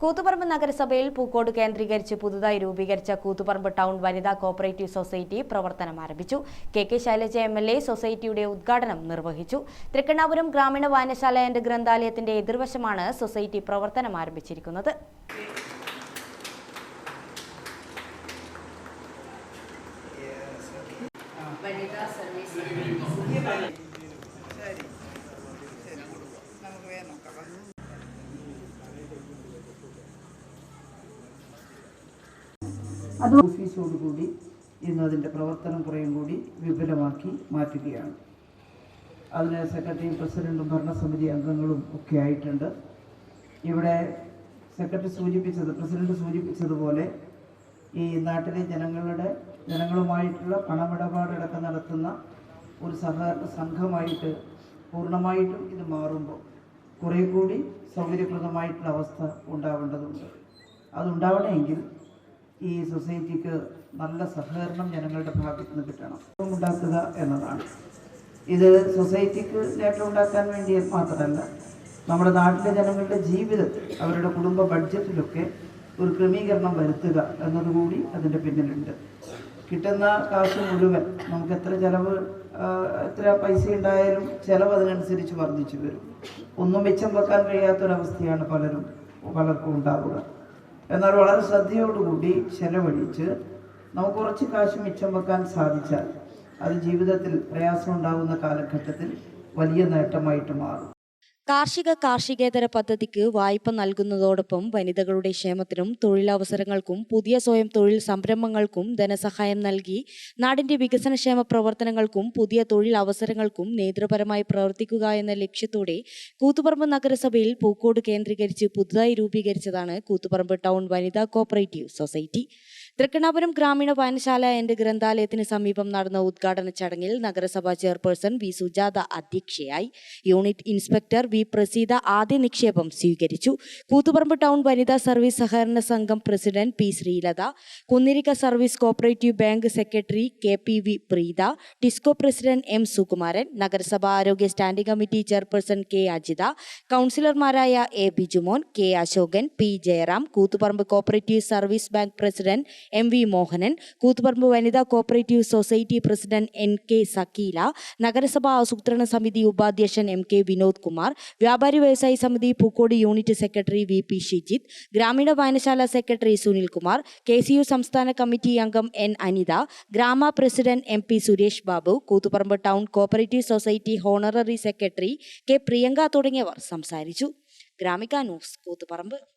കൂത്തുപറമ്പ് നഗരസഭയിൽ പൂക്കോട് കേന്ദ്രീകരിച്ച് പുതുതായി രൂപീകരിച്ച കൂത്തുപറമ്പ് ടൗൺ വനിതാ കോപ്പറേറ്റീവ് സൊസൈറ്റി പ്രവർത്തനം ആരംഭിച്ചു. K K Shailaja M L A സൊസൈറ്റിയുടെ ഉദ്ഘാടനം നിർവഹിച്ചു. തൃക്കണ്ണാപുരം ഗ്രാമീണ വായനശാല ആൻഡ് ഗ്രന്ഥാലയത്തിന്റെ എതിർവശമാണ് സൊസൈറ്റി പ്രവർത്തനം ആരംഭിച്ചിരിക്കുന്നത്. അത് ഓഫീസോടുകൂടി ഇന്ന് അതിന്റെ പ്രവർത്തനം കുറേയും കൂടി വിപുലമാക്കി മാറ്റുകയാണ്. അതിന് സെക്രട്ടറി പ്രസിഡന്റും ഭരണസമിതി അംഗങ്ങളും ഒക്കെ ആയിട്ടുണ്ട്. ഇവിടെ സെക്രട്ടറി സൂചിപ്പിച്ചത് പ്രസിഡന്റ് സൂചിപ്പിച്ചതുപോലെ ഈ നാട്ടിലെ ജനങ്ങളുടെ ജനങ്ങളുമായിട്ടുള്ള പണമിടപാടടക്കം നടത്തുന്ന ഒരു സഹകരണ സംഘമായിട്ട് പൂർണമായിട്ടും ഇത് മാറുമ്പോൾ കുറേ കൂടി സൗകര്യപ്രദമായിട്ടുള്ള അവസ്ഥ ഉണ്ടാവേണ്ടതുണ്ട്. അതുണ്ടാവണമെങ്കിൽ ഈ സൊസൈറ്റിക്ക് നല്ല സഹകരണം ജനങ്ങളുടെ ഭാഗത്ത് നിന്ന് കിട്ടണം. ഉണ്ടാക്കുക എന്നതാണ്. ഇത് സൊസൈറ്റിക്ക് നേട്ടം ഉണ്ടാക്കാൻ വേണ്ടി മാത്രമല്ല നമ്മുടെ നാട്ടിലെ ജനങ്ങളുടെ ജീവിതത്തിൽ അവരുടെ കുടുംബ ബഡ്ജറ്റിലൊക്കെ ഒരു ക്രമീകരണം വരുത്തുക എന്നതുകൂടി അതിന്റെ പിന്നിലുണ്ട്. കിട്ടുന്ന കാശ് മുഴുവൻ നമുക്ക് എത്ര ചിലവ് എത്ര പൈസ ഉണ്ടായാലും ചിലവ് അതിനനുസരിച്ച് വർദ്ധിച്ചു വരും. ഒന്നും മിച്ചം വെക്കാൻ കഴിയാത്തൊരവസ്ഥയാണ് പലരും പലർക്കും ഉണ്ടാവുക. എന്നാൽ വളരെ ശ്രദ്ധയോടുകൂടി ചെലവഴിച്ച് നമുക്ക് കുറച്ച് കാശ് മിച്ചം വെക്കാൻ സാധിച്ചാൽ അത് ജീവിതത്തിൽ പ്രയാസമുണ്ടാകുന്ന കാലഘട്ടത്തിൽ വലിയ നേട്ടമായിട്ട് മാറും. കാർഷിക കാർഷികേതര പദ്ധതിക്ക് വായ്പ നൽകുന്നതോടൊപ്പം വനിതകളുടെ ക്ഷേമത്തിനും തൊഴിലവസരങ്ങൾക്കും പുതിയ സ്വയം തൊഴിൽ സംരംഭങ്ങൾക്കും ധനസഹായം നൽകി നാടിന്റെ വികസനക്ഷേമ പ്രവർത്തനങ്ങൾക്കും പുതിയ തൊഴിൽ അവസരങ്ങൾക്കും നേതൃപരമായി പ്രവർത്തിക്കുക എന്ന ലക്ഷ്യത്തോടെ കൂത്തുപറമ്പ് നഗരസഭയിൽ പൂക്കോട് കേന്ദ്രീകരിച്ച് പുതുതായി രൂപീകരിച്ചതാണ് കൂത്തുപറമ്പ് ടൗൺ വനിതാ കോപ്പറേറ്റീവ് സൊസൈറ്റി. തൃക്കണ്ണാപുരം ഗ്രാമീണ വായനശാല എന്റെ ഗ്രന്ഥാലയത്തിന് സമീപം നടന്ന ഉദ്ഘാടന ചടങ്ങിൽ നഗരസഭാ ചെയർപേഴ്സൺ വി സുജാത അധ്യക്ഷയായി യൂണിറ്റ് ഇൻസ്പെക്ടർ വി പ്രസീത ആദ്യ നിക്ഷേപം സ്വീകരിച്ചു. കൂത്തുപറമ്പ് ടൗൺ വനിതാ സർവീസ് സഹകരണ സംഘം president P Sreelatha Kunnirikka service cooperative bank secretary K P V Preetha disco president M Sukumaran നഗരസഭാ ആരോഗ്യ standing committee chairperson K Ajitha കൗൺസിലർമാരായ A Bijumon K Ashokan P Jayaram Koothuparamba cooperative service bank president M V Mohanan Koothuparamba വനിതാ cooperative society president N K Sakkeela നഗരസഭാ ആസൂത്രണ സമിതി ഉപാധ്യക്ഷൻ M K Vinod Kumar വ്യാപാരി വ്യവസായി സമിതി Pookode unit secretary V P Shijith ഗ്രാമീണ വായനശാല secretary Sunil Kumar K C U സംസ്ഥാന കമ്മിറ്റി അംഗം എൻ അനിത ഗ്രാമ president M P Suresh Babu Koothuparamba town cooperative society honorary secretary K Priyanka തുടങ്ങിയവർ സംസാരിച്ചു. ഗ്രാമിക ന്യൂസ് കൂത്തുപറമ്പ്.